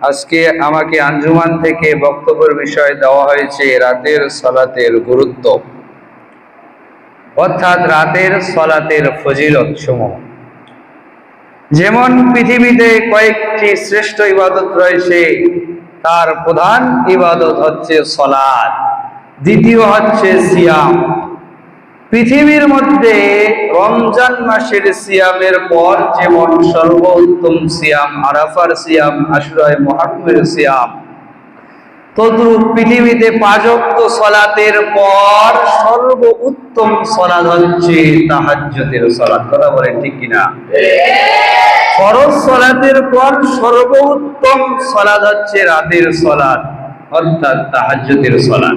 আজকে আমাকে আঞ্জুমান থেকে বক্তব্যের বিষয় দেওয়া হয়েছে রাতের সলাতের গুরুত্ব। অর্থাৎ রাতের সলাতের ফজিলত সমূহ যেমন পৃথিবীতে কয়েকটি শ্রেষ্ঠ ইবাদত রয়েছে, তার প্রধান ইবাদত হচ্ছে সলাদ দ্বিতীয় হচ্ছে সিয়াম। পৃথিবীর মধ্যে রমজান মাসের সিয়ামের পর যেমন সর্বোত্তম সিয়াম, আরাফার সিয়াম, আশুরায় মহাকুমের সিয়াম, তদ্রুপ পৃথিবীতে পাঁচক্ত সলাতের পর সর্ব উত্তম সলাদ হচ্ছে তাহাজ্জতের সলাদ কথা বলেন ঠিক কিনা? ফরজ সলাতের পর সর্বোত্তম সলাদ হচ্ছে রাতের সলাদ অর্থাৎ তাহাজ্জতের সলাদ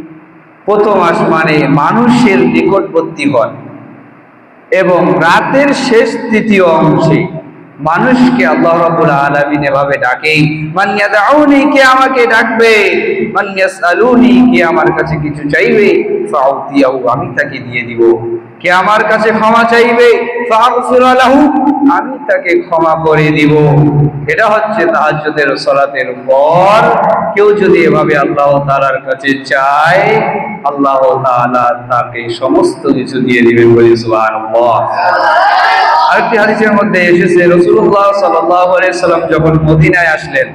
প্রথম আসমানে মানুষের নিকটবর্তী হন এবং রাতের শেষ তৃতীয় অংশে মানুষকে আল্লাহ রাব্বুল আলামিন এভাবে ডাকে মান ইয়াদউনি, কে আমাকে ডাকবে? মান ইয়াসআলুনি, কে আমার কাছে কিছু চাইবে? আমি তাকে দিয়ে দিব। কে আমার কাছে ক্ষমা চাইবে? আমি তাকে ক্ষমা করে দিব। এটা হচ্ছে তাহাজ্জুদের, সালাতের পর কেউ যদি এভাবে আল্লাহ তাআলার কাছে চায় আল্লাহ তাকে সমস্ত কিছু দিয়ে দিবেন বলে আরেকটি হাদিসের মধ্যে এসেছে রসুল্লাহ সাল্লাম যখন মদিনায় আসলেন,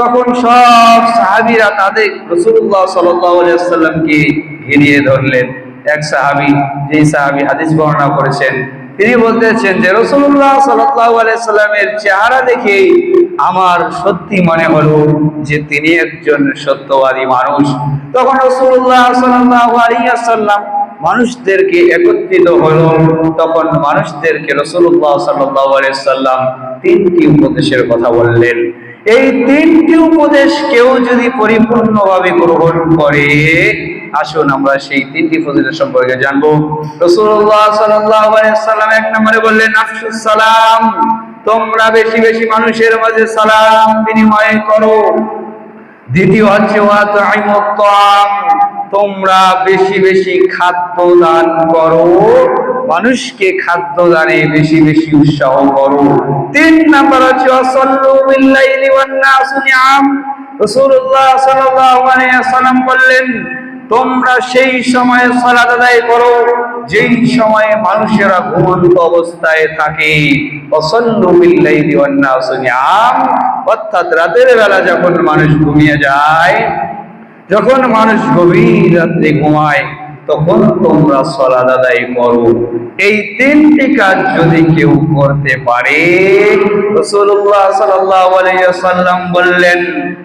তখন সব সাহাবিরা তাদের রসুল্লাহ সাল্লামকে ঘিরিয়ে ধরলেন। এক সাহাবি যে সাহাবি হাদিস বর্ণনা করেছেন তিনি বলতেছেন যে রসুল্লাহ সাল্লামের চেহারা দেখে আমার সত্যি মনে হলো যে তিনি একজন সত্যবাদী মানুষ। তখন রসুল্লাহ সাল্লাম মানুষদেরকে একত্রিত হলো। তখন মানুষদেরকে রসুল্লাহ সাল্লাম তিনটি উপদেশের কথা বললেন। এই তিনটি উপদেশ কেউ যদি পরিপূর্ণভাবে গ্রহণ করে আসুন, আমরা সেই তিনটি ফজিলত সম্পর্কে জানব। রসুল্লাহ সাল্লাম এক নম্বরে বললেন, আফসুস সালাম, তোমরা বেশি বেশি মানুষের মাঝে সালাম বিনিময় করো। দ্বিতীয় হচ্ছে তোমরা বেশি বেশি খাদ্য দান করো। মানুষকে খাদ্য দানে বেশি বেশি উৎসাহ করো। তিন নাম্বার হচ্ছে আলাইহি ওয়াসাল্লাম বললেন তোমরা সেই সময়ে সালাত আদায় করো, যেই সময়ে মানুষেরা ঘুমন্ত অবস্থায় থাকে। অর্থাৎ রাতের বেলা যখন মানুষ ঘুমিয়ে যায়, যখন মানুষ গভীর রাত্রে ঘুমায়, তখন তোমরা সলাদ আদায় করো। এই তিনটি কাজ যদি কেউ করতে পারে, রাসূলুল্লাহ সাল্লাল্লাহু আলাইহি ওয়াসাল্লাম বললেন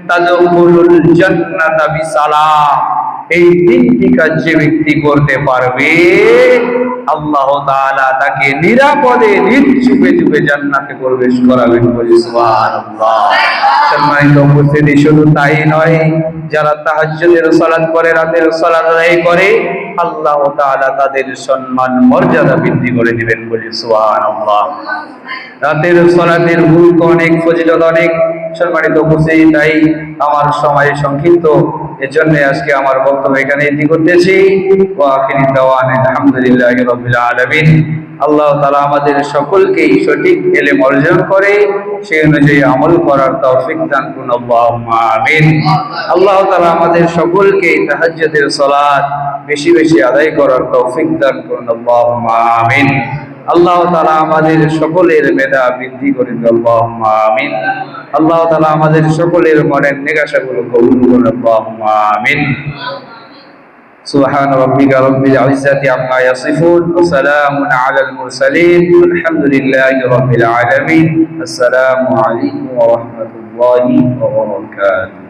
তাদখুলুল জান্নাতা বিসালাম। এই তিনটি কাজ যে ব্যক্তি করতে পারবে। আল্লাহ তাআলা তাকে নিরাপদে নির্চুপে চুপে জান্নাতে প্রবেশ করাবেন সম্মানিত উপস্থিতি, শুধু তাই নয়, যারা তাহাজ্জুদের সালাত করে, রাতের সালাত আদায় করে, আল্লাহ তাআলা তাদের সম্মান, মর্যাদা বৃদ্ধি করে দিবেন বলে সুবহানাল্লাহ। রাতের সালাতের গুরুত্ব অনেক, ফজিলত অনেক। সম্মানিত উপস্থিতি, তাই আমার সময় সংক্ষিপ্ত। এজন্য আজকে আমার বক্তব্য এখানে ইতি করতেছি। ওয়া আখিরি আলহামদুলিল্লাহি রাব্বিল আলামিন। আল্লাহ তালা আমাদের সকলকেই সঠিক এলেম অর্জন করে, সেই অনুযায়ী আমল করার তৌফিক দান আমিন। আল্লাহ তালা আমাদের সকলকে তাহাজ্জুদের সালাত বেশি বেশি আদায় করার তৌফিক দান করুন আমিন। আল্লাহ তাআলা আমাদের সকলের মেধা বৃদ্ধি করে দিন আল্লাহুম্মা আমিন আল্লাহ তাআলা আমাদের সকলের মনের নিগাশাগুলো কবুল করুন আল্লাহুম্মা আমিন سبحان ربك رب العزة عما يصفون وسلام على المرسلين والحمد لله رب العالمين السلام عليكم ورحمة الله وبركاته